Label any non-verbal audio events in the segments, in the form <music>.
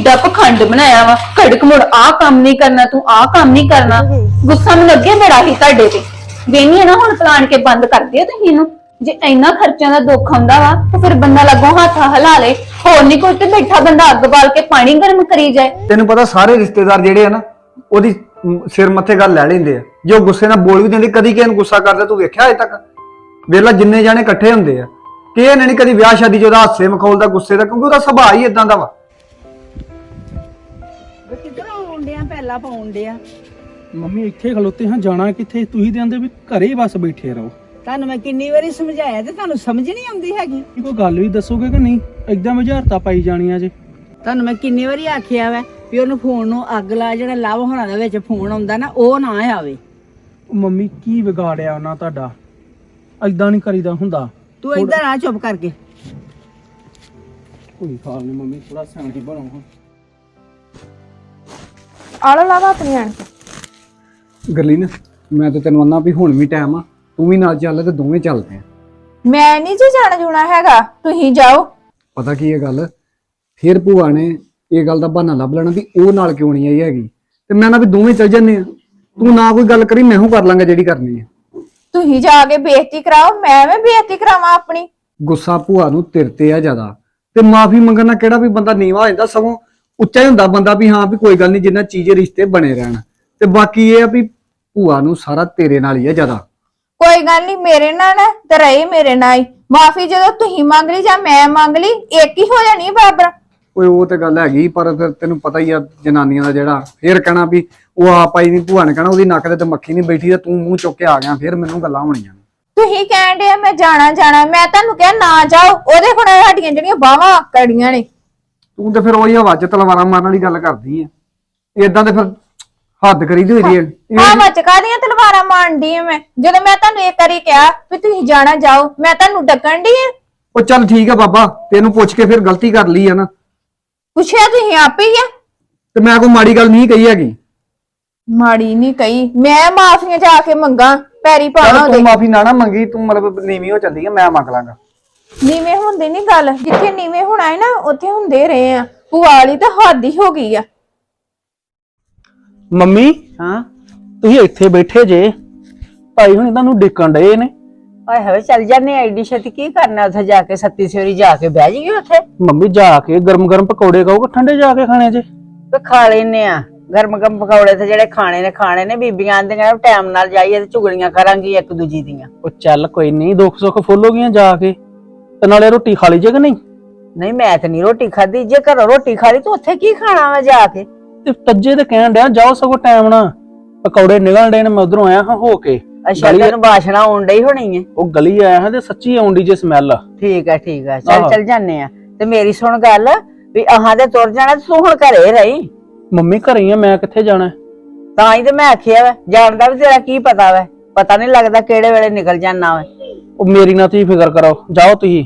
ਕਿੱਡਾ ਪਖੰਡ ਬਣਾਇਆ ਵਾ? ਘੜਕ ਮੁੜ ਆਹ ਕੰਮ ਨਹੀਂ ਕਰਨਾ ਤੂੰ ਆਹ ਕੰਮ ਨਹੀਂ ਕਰਨਾ। ਗੁੱਸਾ ਮੈਨੂੰ ਲੱਗੇ ਬੜਾ ਹੀ ਤੁਹਾਡੇ ਤੇ। ਵੇਨੀ ਨਾ ਹੁਣ ਪਲਾਨ ਕੇ ਬੰਦ ਕਰ ਦਿਓ ਤੁਸੀਂ ਇਹਨੂੰ। ਜੇ ਇੰਨਾ ਖਰਚਿਆਂ ਦਾ ਦੁੱਖ ਆਉਂਦਾ ਵਾ ਤਾਂ ਫਿਰ ਬੰਦਾ ਲੱਗੋ ਹੱਥ ਹਿਲਾ ਲੇ। ਹੋਰ ਨਹੀਂ ਕੁਝ ਤੇ ਬੈਠਾ ਬੰਦਾ ਅੱਗ ਬਾਲ ਕੇ ਪਾਣੀ ਗਰਮ ਕਰੀ ਜਾਏ। ਤੈਨੂੰ ਪਤਾ ਸਾਰੇ ਰਿਸ਼ਤੇਦਾਰ ਜਿਹੜੇ ਆ ਨਾ ਉਹਦੀ ਮ, ਸਿਰ ਮੱਥੇ ਗੱਲ ਲੈ ਲੈਂਦੇ ਆ। ਜੋ ਗੁੱਸੇ ਨਾਲ ਬੋਲ ਵੀ ਦਿੰਦੇ ਕਦੀ ਕਿਸੇ ਨੂੰ ਗੁੱਸਾ ਕਰਦਾ ਤੂੰ ਵੇਖਿਆ ਅਜੇ ਤੱਕ? ਵੇਲਾ ਜਿੰਨੇ ਜਾਣੇ ਇਕੱਠੇ ਹੁੰਦੇ ਆ ਕਿ ਇਹ ਨਹੀਂ ਕਦੀ ਵਿਆਹ ਸ਼ਾਦੀ 'ਚ ਉਹਦਾ ਹਾਸੇ ਮਖੌਲ ਦਾ ਗੁੱਸੇ ਦਾ ਕਿਉਂਕਿ ਉਹਦਾ ਸੁਭਾਅ ਹੀ ਇਦਾਂ ਦਾ ਵਾ। ਪਹਿਲਾਂ ਪਾਉਣ ਡਿਆ ਮੰਮੀ ਇੱਥੇ ਖਲੋਤੇ ਹਾਂ ਜਾਣਾ ਕਿੱਥੇ? ਤੁਸੀਂ ਤੇ ਆਂਦੇ ਵੀ ਘਰੇ ਬਸ ਬੈਠੇ ਰਹੋ। ਤੁਹਾਨੂੰ ਮੈਂ ਕਿੰਨੀ ਵਾਰੀ ਸਮਝਾਇਆ ਤੇ ਤੁਹਾਨੂੰ ਸਮਝ ਨਹੀਂ ਆਉਂਦੀ ਹੈਗੀ। ਕੀ ਕੋਈ ਗੱਲ ਵੀ ਦੱਸੋਗੇ ਕਿ ਨਹੀਂ? ਏਦਾਂ ਵਿਚਾਰਤਾ ਪਾਈ ਜਾਣੀਆਂ ਜੇ। ਤੁਹਾਨੂੰ ਮੈਂ ਕਿੰਨੀ ਵਾਰੀ ਆਖਿਆ ਵਾ ਵੀ ਉਹਨੂੰ ਫੋਨ ਨੂੰ ਅੱਗ ਲਾ ਜਿਹੜਾ ਲਵ ਹੋਣਾ ਦੇ ਵਿੱਚ ਫੋਨ ਆਉਂਦਾ ਨਾ ਉਹ ਨਾ ਆਵੇ। ਉਹ ਮੰਮੀ ਕੀ ਵਿਗਾੜਿਆ ਉਹਨਾਂ ਤੁਹਾਡਾ? ਏਦਾਂ ਨਹੀਂ ਕਰੀਦਾ ਹੁੰਦਾ। ਤੂੰ ਇੱਧਰ ਆ ਚੁੱਪ ਕਰਕੇ। ਕੋਈ ਖਾਲ ਨਹੀਂ ਮੰਮੀ ਥੋੜਾ ਸਿਆਣੀ ਬਣੋ ਹਾਂ। ਆਲੋ ਲਾਵਾ ਆਪਣੀ ਆਣ ਕੇ। ਗਰਲੀਨ ਮੈਂ ਤਾਂ ਤੈਨੂੰ ਅੰਨਾ ਵੀ ਹੁਣ ਵੀ ਟਾਈਮ ਆ। ਤੂੰ ਵੀ ਨਾਲ ਚੱਲ ਤੇ ਦੋਵੇਂ ਚੱਲਦੇ ਆ। ਮੈਂ ਨਹੀਂ ਜੀ ਜਾਣਾ ਜੁਣਾ ਹੈਗਾ। ਤੁਸੀਂ ਜਾਓ। ਪਤਾ ਕੀ ਇਹ ਗੱਲ? ਫਿਰ ਭੂਆ ਨੇ ਇਹ ਗੱਲ ਦਾ ਬਹਾਨਾ ਲੱਭ ਲੈਣਾ ਵੀ ਉਹ ਨਾਲ ਕਿਉਂ ਨਹੀਂ ਆਈ ਹੈਗੀ। ਤੇ ਮੈਂ ਨਾ ਵੀ ਦੋਵੇਂ ਚੱਲ ਜੰਨੇ ਆ। ਤੂੰ ਨਾ ਕੋਈ ਗੱਲ ਕਰੀ ਮੈਂ ਹੂੰ ਕਰ ਲਾਂਗਾ ਜਿਹੜੀ ਕਰਨੀ ਆ। ਤੁਸੀਂ ਜਾ ਕੇ ਬੇਇੱਜ਼ਤੀ ਕਰਾਓ ਮੈਂ ਵੀ ਬੇਇੱਜ਼ਤੀ ਕਰਾਵਾਂ ਆਪਣੀ। ਗੁੱਸਾ ਭੂਆ ਨੂੰ ਤੇਰੇ ਤੇ ਆ ਜ਼ਿਆਦਾ। ਤੇ ਮਾਫੀ ਮੰਗਣ ਕਿਹੜਾ ਵੀ ਬੰਦਾ ਨੀਵਾ ਹੋ ਜਾਂਦਾ ਸਗੋਂ ਉੱਚਾ ਹੀ ਹੁੰਦਾ ਬੰਦਾ ਵੀ ਹਾਂ ਵੀ ਕੋਈ ਗੱਲ ਨਹੀਂ ਜਿੰਨਾ ਚੀਜ਼ੇ ਰਿਸ਼ਤੇ ਬਣੇ ਰਹਿਣ। ਤੇ ਬਾਕੀ ਇਹ ਆ ਵੀ ਭੂਆ ਨੂੰ ਸਾਰਾ ਤੇਰੇ ਨਾਲ ਹੀ ਆ ਜ਼ਿਆਦਾ। ਕੋਈ ਗੱਲ ਨਹੀਂ ਮੇਰੇ ਨਾਲ ਨਾ ਤੇ ਰਹੀ ਮੇਰੇ ਨਾਲ ਹੀ। ਮਾਫੀ ਜਦੋਂ ਤੁਸੀਂ ਮੰਗ ਲਈ ਜਾਂ ਮੈਂ ਮੰਗ ਲਈ ਇੱਕ ਹੀ ਹੋ ਜਾਣੀ ਬਰਾਬਰ ਓਏ ਉਹ ਤੇ ਗੱਲ ਹੈਗੀ ਪਰ ਫਿਰ ਤੈਨੂੰ ਪਤਾ ਹੀ ਆ ਜਨਾਨੀਆਂ ਦਾ ਜਿਹੜਾ ਫੇਰ ਕਹਿਣਾ ਵੀ ਉਹ ਆਪ ਆਈ ਨਹੀਂ ਭੂਆ ਨੇ ਕਹਿਣਾ ਉਹਦੀ ਨੱਕ ਦੇ ਤੇ ਮੱਖੀ ਨਹੀਂ ਬੈਠੀ ਤੇ ਤੂੰ ਮੂੰਹ ਚੁੱਕ ਕੇ ਆ ਗਿਆ ਫਿਰ ਮੈਨੂੰ ਗੱਲਾਂ ਹੋਣੀਆਂ ਤੁਸੀਂ ਕਹਿਣ ਦੇ ਮੈਂ ਜਾਣਾ ਜਾਣਾ ਮੈਂ ਤੁਹਾਨੂੰ ਕਿਹਾ ਨਾ ਜਾਓ ਉਹਦੇ ਕੋਲ ਸਾਡੀਆਂ ਜਿਹੜੀਆਂ ਬਾਹਾਂ ਕੜੀਆਂ ਨੇ। ਤੂੰ ਤੇ ਫਿਰ ਉਹੀ ਹਵਾ 'ਚ ਤਲਵਾਰਾਂ ਮਾਰਨ ਵਾਲੀ ਗੱਲ ਕਰਦੀ ਆ। ਇਦਾਂ ਤੇ ਫਿਰ ਹੱਦ ਕਰੀਦੀ ਹੋਈ ਦੀ ਹੈ ਹਾਂ ਮਚਕਾ ਦੀਆਂ ਤਲਵਾਰਾਂ ਮਾਰਦੀ ਆ ਮੈਂ? ਜਦੋਂ ਮੈਂ ਤੁਹਾਨੂੰ ਇੱਕ ਵਾਰੀ ਕਿਹਾ ਵੀ ਤੁਸੀਂ ਜਾਣਾ ਜਾਓ ਮੈਂ ਤੁਹਾਨੂੰ ਡੱਕਣ ਦੀ ਆ? ਉਹ ਚੱਲ ਠੀਕ ਆ ਬਾਬਾ ਤੈਨੂੰ ਪੁੱਛ ਕੇ ਫਿਰ ਗਲਤੀ ਕਰ ਲਈ ਆ ਨਾ। ਪੁੱਛਿਆ ਤੁਸੀਂ ਆਪੇ ਹੀ ਆ? ਤੇ ਮੈਂ ਕੋਈ ਮਾੜੀ ਗੱਲ ਨਹੀਂ ਕਹੀ ਹੈਗੀ। ਮਾੜੀ ਨਹੀਂ ਕਹੀ। ਮੈਂ ਮਾਫੀਆਂ ਜਾ ਕੇ ਮੰਗਾ ਪੈਰੀ ਪਾਣਾ ਉਹਦੇ ਤੂੰ ਮਾਫੀ ਨਾ ਨਾ ਮੰਗੀ ਤੂੰ ਮਤਲਬ ਨੀਵੀਂ ਹੋ ਚੱਲੀ ਆ ਮੈਂ ਮੰਗ ਲਾਂਗਾ। ਨੀਵੇਂ ਹੁੰਦੇ ਨਹੀਂ ਗੱਲ ਜਿੱਥੇ ਨੀਵੇਂ ਹੋਣਾ ਹੈ ਨਾ ਉੱਥੇ ਹੁੰਦੇ ਰਹੇ ਆ। ਭੂਆ ਵਾਲੀ ਤਾਂ ਹੱਦ ਹੀ ਹੋ ਗਈ ਆ। ਮੰਮੀ ਹਾਂ? ਤੁਸੀਂ ਇੱਥੇ ਬੈਠੇ ਜੇ ਭਾਈ ਹੁਣ ਤੁਹਾਨੂੰ ਡਿੱਕਣ ਡਏ ਨੇ। ਓਏ ਹੋਏ ਚੱਲ ਜਾਂਦੇ ਐਡੀ ਛੇਤੀ ਕੀ ਕਰਨਾ ਉੱਥੇ ਜਾ ਕੇ ਸੱਤੀ ਸਵੇਰੀ ਜਾ ਕੇ ਬਹਿ ਜਾਈਏ ਉੱਥੇ? ਮੰਮੀ ਜਾ ਕੇ ਗਰਮ ਗਰਮ ਪਕੌੜੇ ਖਾਓ ਕਿ ਠੰਡੇ ਜਾ ਕੇ ਖਾਣੇ ਜੇ। ਤੇ ਖਾ ਲੈਨੇ ਆ। ਗਰਮ ਗਰਮ ਪਕੌੜੇ ਤੇ ਜਿਹੜੇ ਖਾਣੇ ਨੇ ਖਾਣੇ ਨੇ ਬੀਬੀਆਂ ਆਂਦੀਆਂ ਟਾਈਮ ਨਾਲ ਜਾਈਏ ਤੇ ਚੁਗਲੀਆਂ ਕਰਾਂਗੀ ਇੱਕ ਦੂਜੀ ਦੀਆਂ। ਉਹ ਚੱਲ ਕੋਈ ਨਹੀਂ ਦੁੱਖ ਸੁੱਖ ਫੁੱਲ ਹੋ ਗਈਆਂ ਜਾ ਕੇ। ਤੇ ਨਾਲੇ ਰੋਟੀ ਖਾ ਲਈ ਜੇ ਕਿ ਨਹੀਂ? ਨਹੀਂ ਮੈਂ ਤੇ ਨਹੀਂ ਰੋਟੀ ਖਾਧੀ। ਜੇ ਘਰੋਂ ਰੋਟੀ ਖਾ ਲਈ ਤੂੰ ਉੱਥੇ ਕੀ ਖਾਣਾ ਵਾ ਜਾ ਕੇ? ਤੇ ਤੱਜੇ ਤੇ ਕਹਿਣ ਡਿਆ ਜਾਓ ਸਗੋਂ ਟਾਈਮ ਨਾਲ। ਪਕੌੜੇ ਨਿਕਲਣ ਡੇ ਨੇ ਮੈਂ ਉਧਰੋਂ ਆਇਆ ਹਾਂ ਹੋ ਕੇ। ਅੱਛਾ ਗਲੀ- ਤੈਨੂੰ ਬਾਸ਼ਣਾ ਆਉਣ ਡਈ ਹੋਣੀ ਹੈ ਉਹ ਗਲੀ ਆਇਆ ਹਾਂ ਤੇ ਸੱਚੀ ਆਉਂਦੀ ਜੇ ਸਮੈਲ ਠੀਕ ਆ ਠੀਕ ਆ। ਚੱਲ ਆਹੋ। ਚੱਲ ਜਾਂਦੇ ਆ। ਤੇ ਮੇਰੀ ਸੁਣ ਗੱਲ ਵੀ ਆਹਾਂ ਦੇ ਤੁਰ ਜਾਣਾ ਤੇ ਤੂੰ ਹੁਣ ਘਰੇ ਰਹੀ। ਮੰਮੀ ਘਰੇ ਹੀ ਆ ਮੈਂ ਕਿੱਥੇ ਜਾਣਾ? ਤਾਂ ਹੀ ਤੇ ਮੈਂ ਆਖਿਆ ਵਾ ਜਾਣਦਾ ਵੀ ਤੇਰਾ ਕੀ ਪਤਾ ਵਾ। ਪਤਾ ਨਹੀਂ ਲੱਗਦਾ ਕਿਹੜੇ ਵੇਲੇ ਨਿਕਲ ਜਾਣਾ ਵਾ। ਉਹ ਮੇਰੀ ਨਾ ਤੁਸੀਂ ਫਿਕਰ ਕਰੋ ਜਾਓ ਤੁਸੀਂ।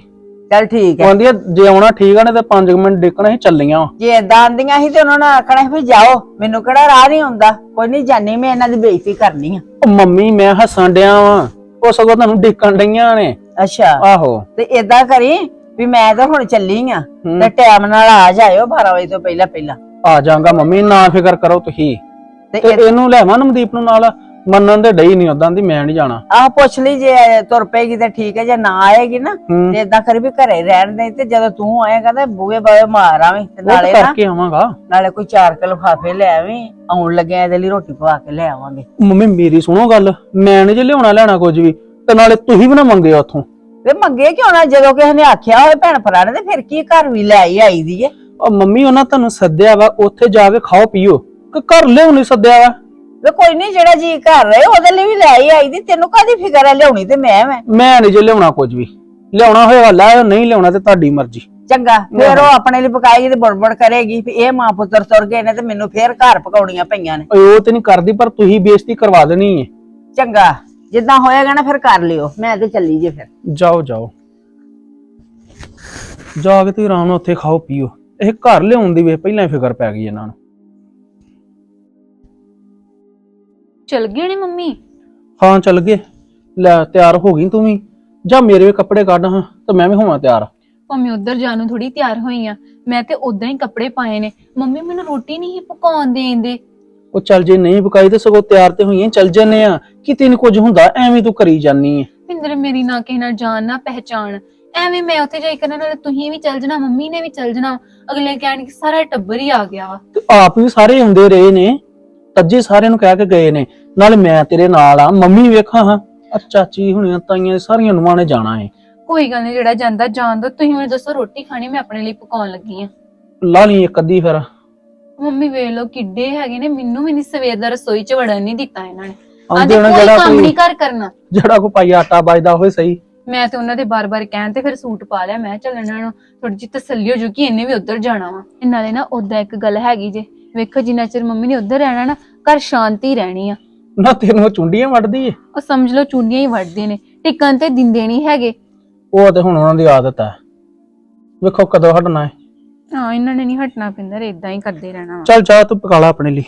ਚੱਲ ਠੀਕ ਹੈ। ਆ, ਜੇ ਆਉਣਾ ਠੀਕ ਆ ਨੇ ਤੇ 5 ਮਿੰਟ ਡਿੱਕਣਾ ਹੀ ਚੱਲੀਆਂ ਵਾਂ। ਜੇ ਏਦਾਂ ਆਂਦੀਆਂ ਸੀ ਤੇ ਉਹਨਾਂ ਨੇ ਆਖਣਾ ਸੀ ਵੀ ਜਾਓ ਮੈਨੂੰ ਕਿਹੜਾ ਰਾਹ ਨਹੀਂ ਆਉਂਦਾ। ਕੋਈ ਨਹੀਂ ਜਾਣੀ ਮੈਂ ਇਹਨਾਂ ਦੀ ਬੇਇੱਜ਼ਤੀ ਕਰਨੀ ਆ। ਉਹ ਮੰਮੀ ਮੈਂ ਹੱਸਣ ਡਿਆ ਵਾਂ। ਉਹ ਸਗੋਂ ਤੁਹਾਨੂੰ ਡਿੱਕਣ ਡਈਆਂ ਨੇ। ਅੱਛਾ। ਆਹੋ। ਤੇ ਏਦਾਂ ਕਰੀ ਵੀ ਮੈਂ ਤਾਂ ਹੁਣ ਚੱਲੀ ਆ ਤੇ ਟਾਈਮ ਨਾਲ ਆ ਜਾਇਓ 12 ਵਜੇ ਤੋਂ ਪਹਿਲਾਂ ਪਹਿਲਾਂ ਆ ਜਾਗਾ ਮੰਮੀ ਨਾ ਫਿਕਰ ਕਰੋ ਤੁਸੀਂ। ਤੇ ਤੇ ਇਹਨੂੰ ਲੈਵਾਂ ਨਮਦੀਪ ਨੂੰ ਨਾਲ? ਮੰਨਣ ਦੇ ਡਈ ਨਹੀਂ ਉਦਾਂ ਦੀ ਮੈਂ ਨਹੀਂ ਜਾਣਾ। ਆਹ ਪੁੱਛ ਲਈ ਜੇ ਤੁਰ ਪਏਗੀ ਤੇ ਠੀਕ ਹੈ ਜੇ ਨਾ ਆਏਗੀ ਨਾ ਹੂੰ। ਤੇ ਏਦਾਂ ਕਰੀ ਵੀ ਘਰੇ ਰਹਿਣ ਦੇ ਤੇ ਜਦੋਂ ਤੂੰ ਆਏਗਾ ਤੇ ਬੂਹੇ ਬਾਵੇ ਮਾਰ ਆਵੀਂ ਤੇ ਉਹ ਤਾਂ ਨਾਲੇ ਨਾ ਕਰਕੇ ਆਵਾਂਗਾ। ਨਾਲੇ ਕੋਈ ਚਾਰ ਕਿਲੋ ਲਿਫਾਫੇ ਲੈ ਆਵੀਂ ਆਉਣ ਲੱਗਿਆ ਇਹਦੇ ਲਈ ਰੋਟੀ ਪਵਾ ਕੇ ਲੈ ਆਵਾਂਗੇ। ਮੰਮੀ ਮੇਰੀ ਸੁਣੋ ਗੱਲ ਮੈਂ ਨਹੀਂ ਜੇ ਲਿਆਉਣਾ ਲੈਣਾ ਕੁਝ ਵੀ ਤੇ ਨਾਲੇ ਤੁਸੀਂ ਵੀ ਨਾ ਮੰਗਿਓ ਉੱਥੋਂ। ਵੇ ਮੰਗੇ ਕਿਉਂ ਨਾ ਜਦੋਂ ਕਿਸੇ ਨੇ ਆਖਿਆ ਹੋਵੇ ਭੈਣ ਭਰਾ ਨੇ ਤੇ ਫਿਰ ਕੀ ਘਰ ਵੀ ਲੈ ਆਈ ਆਈ ਦੀ ਏ? ਉਹ ਮੰਮੀ ਉਹਨਾਂ ਤੁਹਾਨੂੰ ਸੱਦਿਆ ਵਾ ਉੱਥੇ ਜਾ ਕੇ ਖਾਓ ਪੀਓ ਕਿ ਘਰ ਲਿਆਉ ਨਹੀਂ ਸੱਦਿਆ ਵਾ? ਵੇ ਕੋਈ ਨਹੀਂ ਜਿਹੜਾ ਜੀ ਘਰ ਰਹੇ ਉਹਦੇ ਲਈ ਵੀ ਲੈ ਆਈ ਆਈ ਦੀ ਤੈਨੂੰ ਕਾਦੀ ਫਿਕਰ ਹੈ ਲਿਆਉਣੀ ਤੇ ਮੈਂ ਮੈਂ ਮੈਂ ਨਹੀਂ ਜੇ ਲਿਆਉਣਾ ਕੁਝ ਵੀ। ਲਿਆਉਣਾ ਹੋਏਗਾ ਲੈ ਨਹੀਂ ਲਿਆਉਣਾ ਤੇ ਤੁਹਾਡੀ ਮਰਜ਼ੀ। ਚੰਗਾ ਫਿਰ ਉਹ ਆਪਣੇ ਲਈ ਪਕਾਏਗੀ ਤੇ ਬੜਬੜ ਕਰੇਗੀ ਵੀ ਇਹ ਮਾਂ ਪੁੱਤਰ ਤੁਰ ਗਏ ਨੇ ਤੇ ਮੈਨੂੰ ਫੇਰ ਘਰ ਪਕਾਉਣੀਆਂ ਪਈਆਂ ਨੇ। ਓਏ ਉਹ ਤੇ ਨਹੀਂ ਕਰਦੀ ਪਰ ਤੁਸੀਂ ਬੇਇੱਜ਼ਤੀ ਕਰਵਾ ਦੇਣੀ ਹੈ ਚੰਗਾ ਜਿੱਦਾਂ ਹੋਏਗਾ ਨਾ ਫਿਰ ਕਰ ਲਿਓ ਮੈਂ ਤੇ ਚੱਲੀ ਜੇ ਫਿਰ। ਜਾਓ ਜਾਓ। ਜਾ ਕੇ ਤੁਸੀਂ ਆਰਾਮ ਨਾਲ ਉੱਥੇ ਖਾਓ ਪੀਓ। ਇਹ ਘਰ ਲਿਆਉਣ ਦੀ ਵੇ ਪਹਿਲਾਂ ਹੀ ਫਿਕਰ ਪੈ ਗਈ ਇਹਨਾਂ ਨੂੰ। ਚਲ ਗਏ ਨੇ ਮੰਮੀ? ਹਾਂ ਚੱਲ ਗਏ। ਲੈ ਤਿਆਰ ਹੋ ਗਈ ਤੂੰ ਵੀ। ਜਾ ਮੇਰੇ ਵੀ ਕੱਪੜੇ ਕੱਢ ਹਾਂ ਤੇ ਮੈਂ ਵੀ ਹੋਵਾਂ ਤਿਆਰ। ਭਾਵੇਂ ਉਧਰ ਜਾਣ ਨੂੰ ਥੋੜੀ ਤਿਆਰ ਹੋਈ ਆ। ਮੈਂ ਤੇ ਉਦਾਂ ਹੀ ਕੱਪੜੇ ਪਾਏ ਨੇ। ਮੰਮੀ ਮੈਨੂੰ ਰੋਟੀ ਨਹੀਂ ਪਕਾਉਣ ਦੇਂਦੇ ਉਹ ਚੱਲ ਜੇ ਨਹੀਂ ਪਕਾਈ ਤੇ ਸਗੋਂ ਤਿਆਰ ਤੇ ਹੋਈਆਂ ਚੱਲ ਜੰਨੇ ਆ। ਕਿਤੇ ਨੀ ਕੁਝ ਹੁੰਦਾ ਐਵੇਂ ਤੂੰ ਕਰੀ ਜਾਨੀ ਐ ਪਿੰਦਰ ਮੇਰੀ ਨਾ ਕਿਸੇ ਨਾਲ ਜਾਣ ਨਾ ਪਹਿਚਾਣ। ਐਵੇਂ ਮੈਂ ਉੱਥੇ ਜਾਈ ਕਰਨ ਨਾਲ ਤੁਸੀਂ ਵੀ ਚੱਲ ਜਣਾ ਮੰਮੀ ਨੇ ਵੀ ਚੱਲ ਜਣਾ। ਅਗਲੇ ਕਹਿਣ ਕਿ ਸਾਰਾ ਟੱਬਰ ਹੀ ਆ ਗਿਆ। ਵਾ ਤੇ ਆਪ ਵੀ ਸਾਰੇ ਆਉਂਦੇ ਰਹੇ ਨੇ। ਤੱਜੇ ਸਾਰਿਆਂ ਨੂੰ ਕਹਿ ਕੇ ਗਏ ਨੇ ਨਾਲੇ ਮੈਂ ਤੇਰੇ ਨਾਲ ਆ ਮੰਮੀ ਵੇਖਾਂ ਹਾਂ। ਆ ਚਾਚੀ ਹੁਣੀਆਂ ਤਾਈਆਂ ਸਾਰੀਆਂ ਨੂੰਹਾਂ ਨੇ ਜਾਣਾ ਏ। ਕੋਈ ਗੱਲ ਨਹੀਂ ਜਿਹੜਾ ਜਾਂਦਾ ਜਾਣ ਦੋ। ਤੁਸੀਂ ਮੈਨੂੰ ਦੱਸੋ ਰੋਟੀ ਖਾਣੀ ਮੈਂ ਆਪਣੇ ਲਈ ਪਕਾਉਣ ਲੱਗੀ ਆ। ਲਾ ਲਈ ਇੱਕ ਅੱਧੀ ਫਿਰ। ਮੰਮੀ ਵੇਖ ਲਓ ਕਿੱਡੇ ਹੈਗੇ ਨੇ। ਮੈਨੂੰ ਵੀ ਨਹੀਂ ਸਵੇਰ ਦਾ ਰਸੋਈ 'ਚ ਵੜਨ ਨਹੀਂ ਦਿੱਤਾ ਇਹਨਾਂ ਨੇ। ਆਂਦੇ ਆਂਦੇ ਹੋਣੇ ਕੋਈ ਜਿਹੜਾ ਕੰਮ ਕੋਈ- ਨਹੀਂ ਕਰ ਕਰਨਾ। ਜਿਹੜਾ ਕੋ ਪਾਈ ਆਟਾ ਵੱਜਦਾ ਹੋਏ ਸਹੀ। ਮੈਂ ਤੇ ਉਹਨਾਂ ਦੇ ਬਾਰ-ਬਾਰ ਕਹਿਣ ਤੇ ਫਿਰ ਸੂਟ ਪਾ ਲਿਆ। ਮੈਂ ਚੱਲ ਇਹਨਾਂ ਨੂੰ ਥੋੜੀ ਜਿਹੀ ਤਸੱਲੀ ਹੋ ਜੂ ਕਿ ਇਹਨੇ ਵੀ ਉੱਧਰ ਜਾਣਾ ਵਾ। ਨਾਲੇ ਨਾ ਉਦਾਂ ਇੱਕ ਗੱਲ ਹੈਗੀ ਜੇ। ਵੇਖੋ ਜਿੰਨਾ ਚਿਰ ਮੰਮੀ ਨੇ ਉੱਧਰ ਰਹਿਣਾ ਨਾ ਘਰ ਸ਼ਾਂਤੀ ਰਹਿਣੀ ਆ। ਨਾ ਤੈਨੂੰ ਉਹ ਚੁੰਡੀਆਂ ਵੱਢਦੀ ਏ? ਉਹ ਸਮਝ ਲਓ ਚੁੰਡੀਆਂ ਹੀ ਵੱਢਦੇ ਨੇ ਟਿਕਣ ਤੇ ਦਿੰਦੇ ਨਹੀਂ ਹੈਗੇ। ਉਹ ਤੇ ਹੁਣ ਉਹਨਾਂ ਦੀ ਆਦਤ ਹੈ ਵੇਖੋ ਕਦੋਂ ਹਟਣਾ ਹੈ ਹਾਂ ਇਹਨਾਂ ਨੇ ਨਹੀਂ ਹਟਣਾ ਪਿੰਦਰ ਇਦਾਂ ਹੀ ਕਰਦੇ ਰਹਿਣਾ ਵਾ। ਚੱਲ ਚਾਹ ਤੂੰ ਪਕਾ ਲਾ ਆਪਣੇ ਲਈ।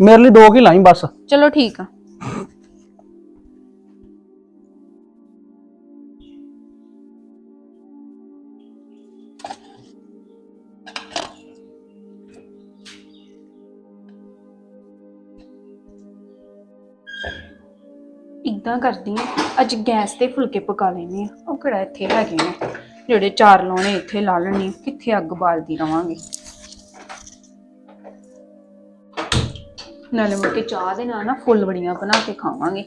ਮੇਰੇ ਲਈ ਦੋ ਕੀ ਲਾਈ ਬਸ। ਚਲੋ ਠੀਕ ਆ। ਇਦਾਂ ਕਰਦੀ ਆ? ਅੱਜ ਗੈਸ ਤੇ ਫੁਲਕੇ ਪਕਾ ਲੈਣੇ ਆ। ਉਹ ਕਿਹੜਾ ਇੱਥੇ ਹੈਗੇ ਨੇ ਜਿਹੜੇ ਚਾਰ ਲਾਉਣੇ ਇੱਥੇ ਲਾ ਲੈਣੀ ਕਿੱਥੇ ਅੱਗ ਬਾਲਦੀ ਰਵਾਂਗੇ? ਨਾਲੇ ਮੁੜ ਚਾਹ ਦੇ ਨਾਲ ਨਾ ਫੁੱਲ ਬੜੀਆਂ ਬਣਾ ਕੇ ਖਾਵਾਂਗੇ।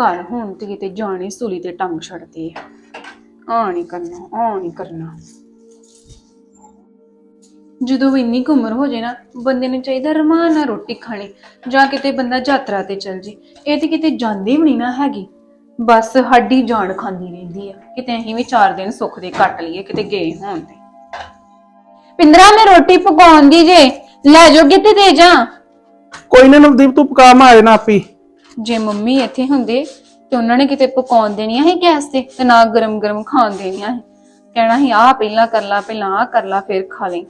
ਘਰ ਹੁਣ ਤੇ ਕਿਤੇ ਜਾਣੇ ਸੂਲੀ ਤੇ ਟੰਗ ਛੱਡਦੇ ਆ। ਆ ਨਹੀਂ ਕਰਨਾ ਆ ਨਹੀਂ ਕਰਨਾ। ਜਦੋਂ ਵੀ ਇੰਨੀ ਕੁ ਉਮਰ ਹੋ ਜੇ ਨਾ ਬੰਦੇ ਨੂੰ ਚਾਹੀਦਾ ਰਮਾਨ ਨਾਲ ਰੋਟੀ ਖਾਣੀ ਜਾਂ ਕਿਤੇ ਬੰਦਾ ਯਾਤਰਾ ਤੇ ਚੱਲ ਜੇ। ਇਹ ਤੇ ਕਿਤੇ ਜਾਂਦੀ ਵੀ ਨਹੀਂ ਨਾ ਹੈਗੀ। ਬਸ ਸਾਡੀ ਜਾਨ ਖਾਂਦੀ ਰਹਿੰਦੀ ਆ। ਕਿਤੇ ਅਸੀਂ ਵੀ ਚਾਰ ਦਿਨ ਸੁੱਖ ਦੇ ਕੱਟ ਲਈਏ ਕਿਤੇ ਗਏ ਹੋਣ ਤੇ। ਪਿੰਦਰਾ ਮੈਂ ਰੋਟੀ ਪਕਾਉਂਗੀ ਜੇ। ਲੈ ਜਾਓਗੇ ਤੇ ਦੇ ਜਾ? ਕੋਈ ਨਾ ਨਵਦੀਪ ਤੂੰ ਪਕਾ ਮੈਂ ਆ ਜਾਣਾ ਆਪੀ। ਜੇ ਮੰਮੀ ਇੱਥੇ ਹੁੰਦੇ ਤੇ ਉਹਨਾਂ ਨੇ ਕਿਤੇ ਪਕਾਉਣ ਦੇਣੀਆਂ ਸੀ ਗੈਸ ਤੇ ਤੇ ਨਾ ਗਰਮ ਗਰਮ ਖਾਣ ਦੇਣੀਆਂ ਸੀ। ਕਹਿਣਾ ਸੀ, ਆਹ ਪਹਿਲਾਂ ਕਰ ਲਾ, ਪਹਿਲਾਂ ਆਹ ਕਰ ਲਾ, ਫਿਰ ਖਾ ਲਈ।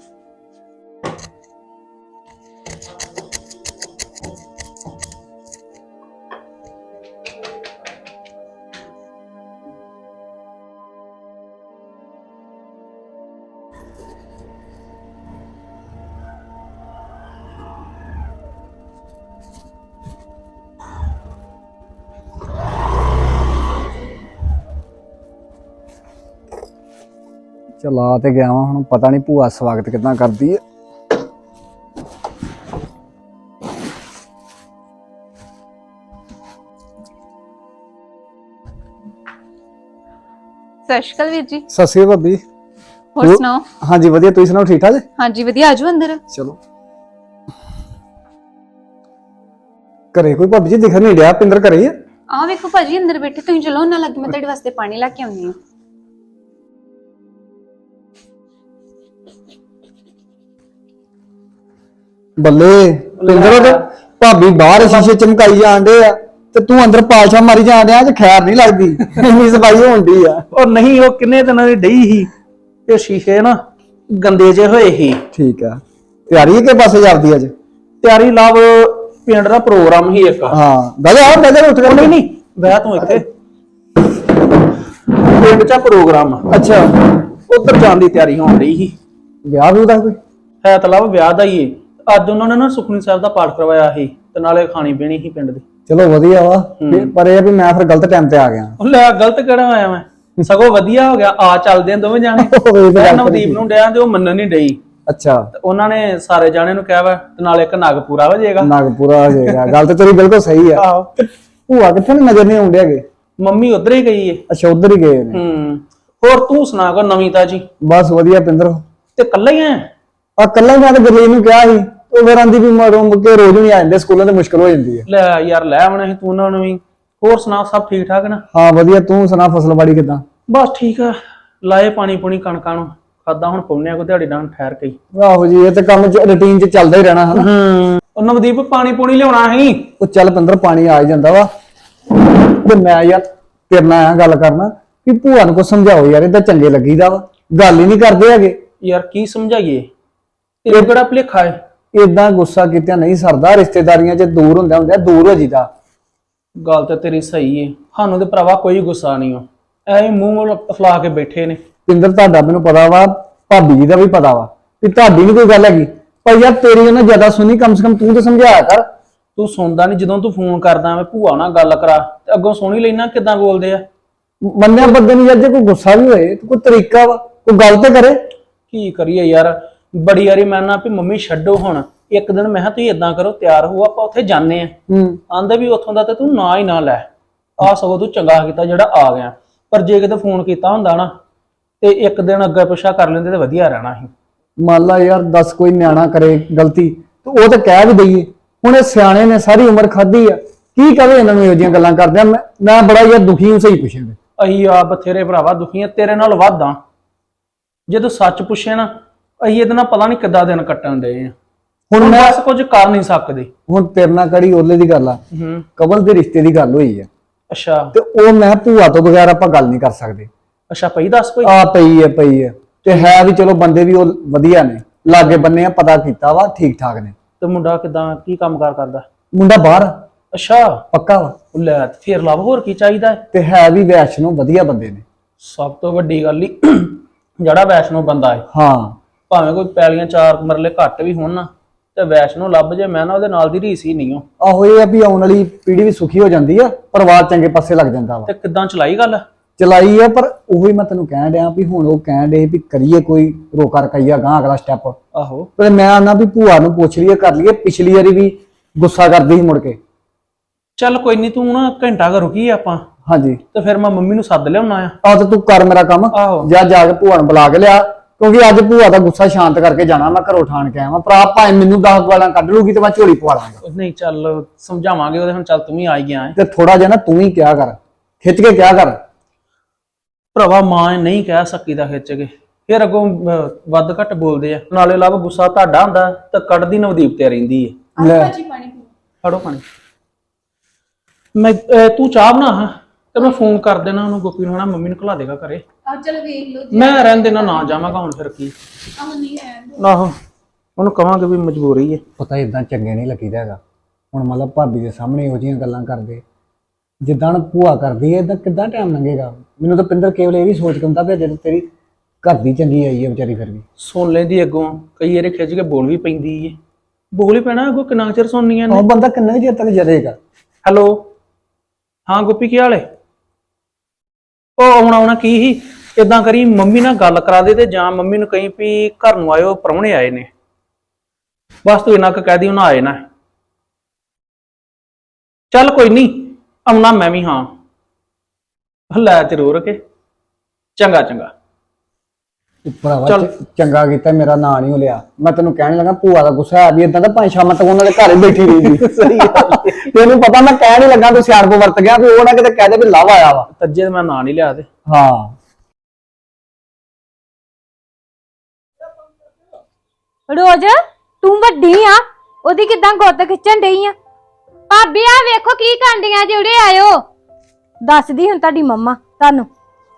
ਚਲਾ ਤੇ ਗਿਆ ਵਾਂ ਹੁਣ ਪਤਾ ਨਹੀਂ ਭੂਆ ਸਵਾਗਤ ਕਿਦਾਂ ਕਰਦੀ ਹੈ ਸਤਿ ਸ਼੍ਰੀ ਅਕਾਲ ਵੀਰ ਜੀ। ਸਤਿ ਸ਼੍ਰੀ ਅਕਾਲ ਭਾਬੀ। ਹੋਰ ਸੁਣਾਓ? ਹਾਂਜੀ ਵਧੀਆ ਤੁਸੀਂ ਸੁਣਾਓ ਠੀਕ ਠਾਕ? ਜੀ ਹਾਂਜੀ ਵਧੀਆ ਆਜੋ ਅੰਦਰ। ਚਲੋ। ਘਰੇ ਕੋਈ ਭਾਬੀ ਜੀ ਦਿਖ ਨਹੀਂ ਰਿਹਾ ਪਿੰਦਰ ਘਰੇ ਹੀ ਆ? ਆਹ ਵੇਖੋ ਭਾਜੀ ਅੰਦਰ ਬੈਠੇ ਤੁਸੀਂ ਚਲੋ ਉਹਨਾਂ ਲੱਗ ਮੈਂ ਤੁਹਾਡੇ ਵਾਸਤੇ ਪਾਣੀ ਲੈ ਕੇ ਆਉਂਦੀ ਹਾਂ। ਬੱਲੇ ਪਿੰਦਰ ਭਾਬੀ ਬਾਹਰ ਸ਼ੀਸ਼ੇ ਚਮਕਾਈ ਜਾਂਦੇ ਆ ਤੇ ਤੂੰ ਅੰਦਰ ਪਾਲਸ਼ਾ ਮਾਰੀ ਜਾਂਦੇ ਆ ਤੇ ਖੈਰ ਨਹੀਂ ਲੱਗਦੀ। ਇੰਨੀ ਸਫ਼ਾਈ ਹੁੰਦੀ ਆ। ਉਹ ਨਹੀਂ ਉਹ ਕਿੰਨੇ ਦਿਨਾਂ ਦੀ ਡਈ ਸੀ ਤੇ ਸ਼ੀਸ਼ੇ ਨਾ ਗੰਦੇ ਜੇ ਹੋਏ ਸੀ। ਠੀਕ ਆ। ਤਿਆਰੀ ਕਿ ਪਾਸੇ ਜਾਂਦੀ ਅੱਜ? ਤਿਆਰੀ ਲਵ ਪਿੰਡ ਦਾ ਪ੍ਰੋਗਰਾਮ ਹੀ ਇੱਕ ਹਾਂ ਦਾਦਾ ਆ ਦਾਦਾ ਉੱਠ ਕੇ। ਨਹੀਂ ਨਹੀਂ ਬਹਿ ਤੂੰ ਇੱਥੇ। ਪਿੰਡ ਚ ਆ ਪ੍ਰੋਗਰਾਮ। ਅੱਛਾ। ਉਧਰ ਜਾਣ ਦੀ ਤਿਆਰੀ ਹੋਣ ਰਹੀ ਸੀ। ਵਿਆਹ ਵੀ ਉਹਦਾ ਕੋਈ? ਹੈ ਤਾਂ ਲਵ ਵਿਆਹ ਦਾ ਹੀ ਏ। ਅੱਜ ਉਹਨਾਂ ਨੇ ਨਾ ਸੁਖਨੀ ਸਾਹਿਬ ਦਾ ਪਾਠ ਕਰਵਾਇਆ ਸੀ ਤੇ ਨਾਲੇ ਖਾਣੀ ਪੀਣੀ ਸੀ ਪਿੰਡ ਦੀ। ਚਲੋ ਵਧੀਆ ਵਾ। ਪਰ ਇਹ ਆ ਵੀ ਮੈਂ ਫਿਰ ਗਲਤ ਟਾਈਮ ਤੇ ਆ ਗਿਆ। ਉਹ ਲੈ ਗਲਤ ਕਿਹੜਾ ਹੋਇਆ ਮੈਂ? ਸਗੋਂ ਵਧੀਆ ਹੋ ਗਿਆ। ਆ ਚੱਲਦੇ ਆ ਦੋਵੇਂ ਜਾਣੇ। <laughs> ਉਹ ਇਹ ਤਾਂ ਮੈਂ ਗੱਲ ਨਵਦੀਪ ਨੂੰ ਡਿਆ ਤੇ ਉਹ ਮੰਨਣ ਨਹੀਂ ਡਈ। ਅੱਛਾ। ਤੇ ਉਹਨਾਂ ਨੇ ਸਾਰੇ ਜਾਣੇ ਨੂੰ ਕਿਹਾ ਵਾ ਤੇ ਨਾਲ ਇੱਕ ਨਗ ਪੂਰਾ ਹੋ ਜਾਏਗਾ। ਨਾਗਪੁਰਾ ਹੋ ਜਾਏਗਾ। ਗੱਲ ਤੇ ਤੇਰੀ ਬਿਲਕੁਲ ਸਹੀ ਆ। ਆਹੋ। ਭੂਆ ਕਿੱਥੇ ਨੇ ਨਜ਼ਰ ਨਹੀਂ ਆਉਂਦੇ ਹੈਗੇ? ਮੰਮੀ ਉਧਰ ਹੀ ਗਈ ਏ। ਅੱਛਾ ਉਧਰ ਹੀ ਗਏ ਨੇ। ਹੂੰ। ਹੋਰ ਤੂੰ ਸੁਣਾ ਕੋ ਨਵੀਂ ਤਾਜੀ? ਬਸ ਵਧੀਆ ਪਿੰਦਰ। ਤੇ ਕੱਲਾ ਹੀ ਐ ਆ ਕੱਲਾ ਮੈਂ ਤਾਂ ਗਰਲੀਨ ਨੂੰ ਕਿਹਾ ਸੀ ਉਹ ਫਿਰ ਆਂਦੀ ਵੀ ਮਰੋਂ ਕੇ ਰੋਜ਼ ਨਹੀਂ ਆ ਜਾਂਦੇ ਸਕੂਲਾਂ ਤੇ ਮੁਸ਼ਕਲ ਹੋ ਜਾਂਦੀ ਹੈ। ਲੈ ਯਾਰ ਲੈ ਆਉਣਾ ਸੀ ਤੂੰ ਉਹਨਾਂ ਨੂੰ ਵੀ। ਹੋਰ ਸੁਣਾ ਸਭ ਠੀਕ ਠਾਕ ਨਾ? ਹਾਂ ਵਧੀਆ ਤੂੰ ਸੁਣਾ ਫਸਲਬਾੜੀ ਕਿਦਾਂ? ਬਸ ਠੀਕ ਆ। ਲਾਏ ਪਾਣੀ ਪੂਣੀ ਕਣਕਾਂ ਨੂੰ ਖਾਦਾ ਹੁਣ ਪੌਣਿਆ ਕੋ ਦਿਹਾੜੀ ਨਾਲ ਠਹਿਰ ਕੇ ਹੀ। ਆਹੋ ਜੀ ਇਹ ਤੇ ਕੰਮ ਚ ਰੁਟੀਨ ਚ ਚੱਲਦਾ ਹੀ ਰਹਿਣਾ ਹਨਾ? ਹੂੰ। ਉਹ ਨਵਦੀਪ ਪਾਣੀ ਪੂਣੀ ਲਿਆਉਣਾ ਸੀ। ਉਹ ਚੱਲ ਪਿੰਦਰ ਪਾਣੀ ਆ ਹੀ ਜਾਂਦਾ ਵਾ। ਤੇ ਮੈਂ ਯਾਰ ਤੇਰੇ ਨਾਲ ਆ ਗੱਲ ਕਰਨਾ ਕਿ ਭੂਆ ਨੂੰ ਕੋ ਸਮਝਾਓ ਯਾਰ ਇਹਦਾ ਚੰਗੇ ਲੱਗੀਦਾ ਵਾ। ਗੱਲ ਹੀ ਨਹੀਂ ਕਰਦੇ ਹੈਗੇ। ਯਾਰ ਕੀ ਸਮਝਾਈਏ? ਇਹ ਕਿਹੜਾ ਭਲੇਖਾ ਹੈ? ਇਦਾਂ ਗੁੱਸਾ ਕੀਤਾ ਨਹੀਂ ਸਰਦਾ ਰਿਸ਼ਤੇਦਾਰੀਆਂ 'ਚ ਦੂਰ ਹੁੰਦਾ ਹੁੰਦਾ ਦੂਰ ਹੋ ਜੀਦਾ ਗੱਲ ਤੇ ਤੇਰੀ ਸਹੀ ਏ। ਸਾਨੂੰ ਤੇ ਭਰਾਵਾ ਕੋਈ ਗੁੱਸਾ ਨਹੀਂ ਹੋ ਐਵੇਂ ਮੂੰਹ ਵੱਲ ਫਲਾ ਕੇ ਬੈਠੇ ਨੇ। ਪਿੰਦਰ ਤੁਹਾਡਾ ਮੈਨੂੰ ਪਤਾ ਵਾ ਭਾਬੀ ਜੀ ਦਾ ਵੀ ਪਤਾ ਵਾ। ਵੀ ਤੁਹਾਡੀ ਨਹੀਂ ਕੋਈ ਗੱਲ ਹੈਗੀ। ਪਰ ਯਾਰ ਤੇਰੀ ਉਹਨਾਂ ਜ਼ਿਆਦਾ ਸੁਣੀ ਕਮ ਸੇ ਕਮ ਤੂੰ ਤਾਂ ਸਮਝਾਇਆ ਕਰ। ਤੂੰ ਸੁਣਦਾ ਨਹੀਂ ਜਦੋਂ ਤੂੰ ਫੋਨ ਕਰਦਾ ਮੈਂ ਭੂਆ ਨਾਲ ਗੱਲ ਕਰਾ ਤੇ ਅੱਗੋਂ ਸੁਣੀ ਲੈਣਾ ਕਿਦਾਂ ਬੋਲਦੇ ਆ? ਮੰਨਿਆ ਬੰਦੇ ਨੂੰ ਯਾਰ ਜੇ ਕੋਈ ਗੁੱਸਾ ਵੀ ਹੋਏ ਤੇ ਕੋਈ ਤਰੀਕਾ ਵਾ ਕੋਈ ਗੱਲ ਤੇ ਕਰੇ। ਕੀ ਕਰੀਏ ਯਾਰ? ਬੜੀ ਵਾਰੀ ਮੈਂ ਨਾ ਵੀ ਮੰਮੀ ਛੱਡੋ ਹੁਣ ਇੱਕ ਦਿਨ ਮੈਂ ਕਿਹਾ ਤੁਸੀਂ ਇਦਾਂ ਕਰੋ ਤਿਆਰ ਹੋ ਆਪਾਂ ਉੱਥੇ ਜਾਂਦੇ ਆ ਹੂੰ। ਆਂਦੇ ਵੀ ਉੱਥੋਂ ਦਾ ਤੇ ਤੂੰ ਨਾ ਹੀ ਨਾ ਲੈ। ਆ ਸਗੋਂ ਤੂੰ ਚੰਗਾ ਕੀਤਾ ਜਿਹੜਾ ਆ ਗਿਆ। ਪਰ ਜੇ ਕਿਤੇ ਫੋਨ ਕੀਤਾ ਹੁੰਦਾ ਨਾ ਤੇ ਇੱਕ ਦਿਨ ਅੱਗੇ ਪਿਛਾ ਕਰ ਲੈਂਦੇ ਤੇ ਵਧੀਆ ਰਹਿਣਾ ਸੀ। ਮੰਨ ਲਾ ਯਾਰ ਦੱਸ ਕੋਈ ਨਿਆਣਾ ਕਰੇ ਗਲਤੀ ਤੇ ਉਹ ਤਾਂ ਕਹਿ ਵੀ ਦਈਏ। ਹੁਣ ਇਹ ਸਿਆਣੇ ਨੇ ਸਾਰੀ ਉਮਰ ਖਾਧੀ ਆ। ਕੀ ਕਵੇ ਇਹਨਾਂ ਨੂੰ ਇਹੋ ਜਿਹੀਆਂ ਗੱਲਾਂ ਕਰਦੇ ਆ ਮੈਂ ਮੈਂ ਬੜਾ ਯਾਰ ਦੁਖੀ ਹਾਂ ਸਹੀ ਪੁੱਛੇ ਅਸੀਂ ਆ ਬਥੇਰੇ ਭਰਾਵਾ ਦੁਖੀ ਆ ਤੇਰੇ ਨਾਲ ਆ ਜੇ ਤੂੰ ਸੱਚ ਪੁੱਛੇ ਨਾ ਅਸੀਂ ਇਹਦੇ ਨਾਲ ਪਤਾ ਨਹੀਂ ਕਿੱਦਾਂ ਦਿਨ ਕੱਟਣ ਦੇ ਆ। ਹੁਣ ਮੈਂ ਬਸ ਕੁਝ ਕਰ ਨਹੀਂ ਸਕਦੇ। ਹੁਣ ਤੇਰੇ ਨਾਲ ਕੜੀ ਉਹਲੇ ਦੀ ਗੱਲ ਆ? ਹੂੰ। ਕਬਲ ਦੇ ਰਿਸ਼ਤੇ ਦੀ ਗੱਲ ਹੋਈ ਆ। ਅੱਛਾ। ਤੇ ਉਹ ਮੈਂ ਭੂਆ ਤੋਂ ਬਗੈਰ ਆਪਾਂ ਗੱਲ ਨਹੀਂ ਕਰ ਸਕਦੇ। ਅੱਛਾ ਪਈ ਦੱਸ ਕੋਈ? ਆ ਪਈ ਹੈ ਪਈ ਹੈ ਤੇ ਹੈ ਵੀ ਚਲੋ ਬੰਦੇ ਵੀ ਉਹ ਵਧੀਆ ਨੇ। ਲਾਗੇ ਬੰਨੇ ਆ ਪਤਾ ਕੀਤਾ ਵਾ ਠੀਕ ਠਾਕ ਨੇ। ਤੇ ਮੁੰਡਾ ਕਿਦਾਂ ਕੀ ਕੰਮ ਕਾਰ ਕਰਦਾ? ਮੁੰਡਾ ਬਾਹਰ ਅੱਛਾ। ਪੱਕਾ ਵਾ। ਉਹ ਲੈ ਤੇ ਫੇਰ ਲੱਭ ਹੋਰ ਕੀ ਚਾਹੀਦਾ? ਹੈ? ਤੇ ਹੈ ਵੀ ਵੈਸ਼ਨੋ ਵਧੀਆ ਬੰਦੇ ਨੇ। ਸਭ ਤੋਂ ਵੱਡੀ ਗੱਲ ਹੀ ਜਿਹੜਾ ਵੈਸ਼ਨੋ ਬੰਦਾ ਹੈ ਹਾਂ। ਭਾਵੇਂ ਕੋਈ ਪੈਲੀਆਂ ਚਾਰ ਮਰਲੇ ਘੱਟ ਵੀ ਹੋਣ ਨਾ ਤੇ ਵੈਸ਼ਨੋ ਲੱਭ ਜੇ ਮੈਂ ਨਾ ਉਹਦੇ ਨਾਲ ਦੀ ਰੀਸ ਹੀ ਨਹੀਂ ਹੋ। ਆਹੋ ਇਹ ਆ ਵੀ ਆਉਣ ਵਾਲੀ ਪੀੜ੍ਹੀ ਵੀ ਸੁਖੀ ਹੋ ਜਾਂਦੀ ਆ ਪਰਿਵਾਰ ਚੰਗੇ ਪਾਸੇ ਲੱਗ ਜਾਂਦਾ ਵਾ। ਤੇ ਕਿਦਾਂ ਚਲਾਈ ਗੱਲ? ਚਲਾਈ ਆ ਪਰ ਉਹੀ ਮੈਂ ਤੈਨੂੰ ਕਹਿਣ ਡਿਆ ਵੀ ਹੁਣ ਉਹ ਕਹਿਣ ਡੇ ਵੀ ਕਰੀਏ ਕੋਈ ਰੋਕਾ ਰਕਈਆ ਗਾਂ ਅਗਲਾ ਸਟੈਪ ਆਹੋ। ਤੇ ਮੈਂ ਆਨਾ ਵੀ ਭੂਆ ਨੂੰ ਪੁੱਛ ਲਈਏ ਕਰ ਲਈਏ ਪਿਛਲੀ ਵਾਰੀ ਵੀ ਗੁੱਸਾ ਕਰਦੀ ਸੀ ਮੁੜ ਕੇ। ਚੱਲ ਕੋਈ ਨਹੀਂ ਤੂੰ ਨਾ ਘੰਟਾ ਕੁ ਰੁਕੀ ਆਪਾਂ। ਹਾਂਜੀ। ਤੇ ਫਿਰ ਮੈਂ ਮੰਮੀ ਨੂੰ ਸੱਦ ਲਿਆਉਣਾ ਆ। ਆ ਤੇ ਤੂੰ ਕਰ ਮੇਰਾ ਕੰਮ। ਆਹੋ। ਜਾ ਜਾ ਕੇ ਭੂਆ ਨੂੰ ਬੁਲਾ ਕੇ ਲਿਆ। ਕਿਉਂਕਿ ਅੱਜ ਭੂਆ ਦਾ ਗੁੱਸਾ ਸ਼ਾਂਤ ਕਰਕੇ ਜਾਣਾ ਮੈਂ ਘਰੋਂ ਠਾਣ ਕੇ ਆਵਾਂ। ਭਰਾ ਭਾਵੇਂ ਮੈਨੂੰ 10 ਗਾਲਾਂ ਕੱਢ ਲੂਗੀ ਤੇ ਮੈਂ ਝੋਲੀ ਪਵਾ ਲਾਂਗਾ। ਨਹੀਂ ਚੱਲ ਸਮਝਾਵਾਂਗੇ ਉਹਦੇ ਹੁਣ ਚੱਲ ਤੂੰ ਵੀ ਆ ਹੀ ਗਿਆ ਹੈ। ਤੇ ਥੋੜਾ ਜਿਹਾ ਨਾ ਤੂੰ ਹੀ ਕਿਹਾ ਕਰ ਖਿੱਚ ਕੇ ਕਿਹਾ ਕਰ। ਭਰਾਵਾ ਮਾਂ ਨਹੀਂ ਕਹਿ ਸਕੀ ਦਾ ਖਿੱਚ ਕੇ। ਫਿਰ ਅੱਗੋਂ ਅਹ, ਵੱਧ ਘੱਟ ਬੋਲਦੇ ਆ। ਨਾਲੇ ਲੱਭ ਗੁੱਸਾ ਤੁਹਾਡਾ ਹੁੰਦਾ ਤਾਂ ਕੱਢਦੀ ਨਵਦੀਪ ਤੇ ਰਹਿੰਦੀ ਹੈ ਲੈ। ਫੜੋ ਪਾਣੀ। ਮੈਂ ਅਹ, ਤੂੰ ਚਾਹ ਬਣਾ ਹਾਂ। ਤੇ ਮੈਂ ਫੋਨ ਕਰ ਦੇਣਾ ਉਹਨੂੰ ਗੋਪੀ ਨੂੰ ਹਨਾ ਮੰਮੀ ਨੂੰ ਘਲਾ ਦੇਗਾ ਘਰੇ। ਆ ਚਲ ਵੇਖ ਲਓ ਮੈਂ ਰਹਿਣ ਦੇਣਾ ਨਾ ਜਾਵਾਂਗਾ ਹੁਣ ਫਿਰ ਕੀ। ਆਹ ਨਹੀਂ ਹੈ ਆਹੋ ਉਹਨੂੰ ਕਵਾਂਗੇ ਵੀ ਮਜਬੂਰੀ ਹੈ। ਪਤਾ ਇਦਾਂ ਚੰਗੇ ਨਹੀਂ ਲੱਗੀਦਾ ਹੈਗਾ। ਹੁਣ ਮਤਲਬ ਭਾਬੀ ਦੇ ਸਾਹਮਣੇ ਇਹੋ ਜਿਹੀਆਂ ਗੱਲਾਂ ਕਰਦੇ। ਜਿੱਦਾਂ ਹੁਣ ਭੂਆ ਕਰਦੀ ਹੈ ਇਦਾਂ ਕਿੱਦਾਂ ਟਾਈਮ ਲੰਘੇਗਾ? ਮੈਨੂੰ ਤਾਂ ਪਿੰਦਰ ਕੇਵਲ ਇਹ ਵੀ ਸੋਚ ਕੇ ਹੁੰਦਾ ਵੀ ਜਦੋਂ ਤੇਰੀ ਘਰ ਦੀ ਚੰਗੀ ਆਈ ਹੈ ਵਿਚਾਰੀ ਫਿਰ ਵੀ। ਸੁਣ ਲੈਂਦੀ ਅੱਗੋਂ। ਕਈ ਵਾਰੇ ਖਿੱਚ ਕੇ ਬੋਲ ਵੀ ਪੈਂਦੀ ਏ ਬੋਲ ਹੀ ਪੈਣਾ ਅੱਗੋਂ ਕਿੰਨਾ ਕੁ ਚਿਰ ਸੁਣਨੀਆਂ ਨੇ। ਉਹ ਬੰਦਾ ਕਿੰਨੇ ਕੁ ਚਿਰ ਤੱਕ ਜਰੇਗਾ? ਹੈਲੋ ਹਾਂ ਗੋਪੀ ਕੀ ਹਾਲ ਹੈ? ਉਹ ਆਉਣਾ ਆਉਣਾ ਕੀ ਹੀ ਇਦਾਂ ਕਰੀ, ਮੰਮੀ ਨਾਲ ਗੱਲ ਕਰਾ ਦੇ ਤੇ ਜਾਂ ਮੰਮੀ ਨੂੰ ਕਹੀਂ ਵੀ ਘਰ ਨੂੰ ਆਇਓ, ਪ੍ਰਾਹੁਣੇ ਆਏ ਨੇ। ਬਸ ਤੂੰ ਇਹਨਾਂ ਕੁ ਕਹਿ ਦੀ, ਉਹਨਾਂ ਆਏ ਨਾ। ਚੱਲ ਕੋਈ ਨਹੀਂ ਆਉਣਾ ਮੈਂ ਵੀ ਹਾਂ। ਲੈ ਜ਼ਰੂਰ ਕੇ। ਚੰਗਾ ਚੰਗਾ। ਭਰਾਵਾ ਚੱਲ। ਚ- ਚੰਗਾ ਕੀਤਾ ਮੇਰਾ ਨਾਂ ਨਹੀਂ ਲਿਆ ਮੈਂ ਤੈਨੂੰ ਕਹਿਣ ਲੱਗਾ ਭੂਆ ਦਾ ਗੁੱਸਾ ਆ ਵੀ ਇਦਾਂ ਦਾ ਪੰਜ ਸ਼ਾਮਾਂ ਤੱਕ ਉਹਨਾਂ ਦੇ ਘਰ ਹੀ ਬੈਠੀ ਰਹੀ <laughs> ਸਹੀ ਤੈਨੂੰ ਪਤਾ ਮੈਂ ਕਹਿਣ ਹੀ ਲੱਗਾ ਤੂੰ ਸਿਆਣਪ ਵਰਤ ਗਿਆ ਵੀ ਉਹ ਨਾ ਕਿਤੇ ਕਹਿ ਦੇ ਵੀ ਲਵ ਆਇਆ ਵਾ। ਤੱਜੇ ਤੇ ਮੈਂ ਨਾਂ ਨਹੀਂ ਲਿਆ ਤੇ। ਹਾਂ। ਰੋਜ਼ ਤੂੰ ਵੱਡੀ ਆ ਉਹਦੀ ਕਿਦਾਂ ਗੁੱਤ ਖਿੱਚਣ ਡਈ ਆ? ਭਾਬੀ ਆ ਵੇਖੋ ਕੀ ਕਾਂਡੀਆਂ ਜਿਹੜੇ ਆਇਓ। ਦੱਸਦੀ ਹੁਣ ਤੁਹਾਡੀ ਮੰਮਾ ਤੁਹਾਨੂੰ।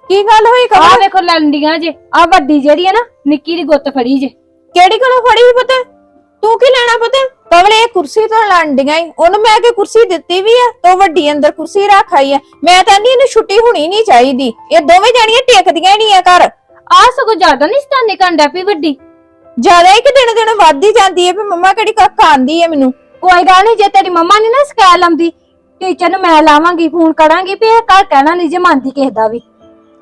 ਕੀ ਗੱਲ ਹੋਈ ਆ ਕਮਲ? ਵੇਖੋ ਲੰਡੀਆਂ ਜੇ ਆ ਵੱਡੀ ਜਿਹੜੀ ਆ ਨਾ ਨਿੱਕੀ ਦੀ ਗੁੱਤ ਫੜੀ ਜੇ। ਕਿਹੜੀ ਕੋਲੋਂ ਫੜੀ ਸੀ ਪੁੱਤ? ਤੂੰ ਕੀ ਲੈਣਾ ਪੁੱਤ? ਕਮਲੇ ਇਹ ਕੁਰਸੀ ਤੋਂ ਲੰਡੀਆਂ ਈ। ਉਹਨੂੰ ਮੈਂ ਕਿ ਕੁਰਸੀ ਦਿੱਤੀ ਵੀ ਆ ਤੋ ਵੱਡੀ ਅੰਦਰ ਕੁਰਸੀ ਰੱਖ ਆਈ ਆ। ਮੈਂ ਤਾਂ ਨਹੀਂ ਇਹਨੂੰ ਛੁੱਟੀ ਹੋਣੀ ਨਹੀਂ ਚਾਹੀਦੀ। ਇਹ ਦੋਵੇਂ ਜਾਣੀਆਂ ਟੇਕਦੀਆਂ ਹੀ ਨਹੀਂ ਆ ਘਰ। ਆ ਸਗੋਂ ਜ਼ਿਆਦਾ ਨਹੀਂ ਸਤਾਨੇ ਕੰਡਾ ਪਈ ਵੱਡੀ। ਜ਼ਿਆਦਾ ਹੀ ਕਿ ਦਿਨ ਦਿਨ ਵੱਧਦੀ ਜਾਂਦੀ ਹੈ ਵੀ ਮੰਮਾ ਕਿਹੜੀ ਕੱਖ ਆਂਦੀ ਹੈ ਮੈਨੂੰ। ਕੋਈ ਗੱਲ ਨਹੀਂ ਜੇ ਤੇਰੀ ਮੰਮਾ ਨੇ ਨਾ ਸਕੈਲ ਆਉਂਦੀ ਟੀਚਰ ਨੂੰ ਮੈਂ ਲਾਵਾਂਗੀ ਫੋਨ ਕਰਾਂਗੀ ਵੀ ਇਹ ਘਰ ਕਹਿਣਾ ਨਹੀਂ ਜੇ ਮੰਨਦੀ ਕਿਸੇ ਦਾ ਵੀ।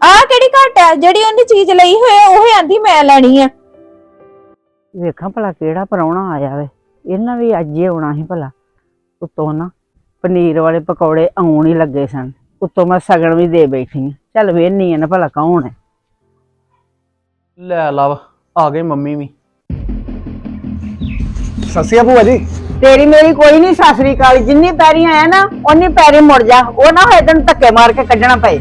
ਆਹ ਕਿਹੜੀ ਘਟ ਹੈ ਜਿਹੜੀ ਉਹਨੇ ਚੀਜ਼ ਲਈ ਹੋਈ ਆ, ਉਹ ਆਂਦੀ ਮੈਂ ਲੈਣੀ ਆ। ਵੇਖਾਂ ਭਲਾ ਕਿਹੜਾ ਪਰੌਣਾ ਆਇਆ ਵੇ ਇਹਨਾਂ ਵੀ ਅੱਜ ਹੀ ਆਉਣਾ ਸੀ ਭਲਾ। ਉੱਤੋਂ ਨਾ ਪਨੀਰ ਵਾਲੇ ਪਕੌੜੇ ਆਉਣ ਹੀ ਲੱਗੇ ਸਨ। ਉੱਤੋਂ ਮੈਂ ਸਗਣ ਵੀ ਦੇ ਬੈਠੀ ਚੱਲ ਵੇਹਨੀ ਆ ਨਾ ਭਲਾ ਕੌਣ ਹੈ ਲੈ ਲਵ ਆ ਗਏ ਮੰਮੀ ਵੀ। ਸਸਿਆ ਭੂਆ ਜੀ। ਤੇਰੀ ਮੇਰੀ ਕੋਈ ਨਹੀਂ ਸਾਸਰੀ ਕਾਲ ਜਿੰਨੀ ਪੈਰੀ ਆਇਆ ਨਾ ਓਨੀ ਪੈਰੀ ਮੁੜ ਜਾ। ਉਹ ਨਾ ਹੋਏ ਤੈਨੂੰ ਧੱਕੇ ਮਾਰ ਕੇ ਕੱਢਣਾ ਪਏ।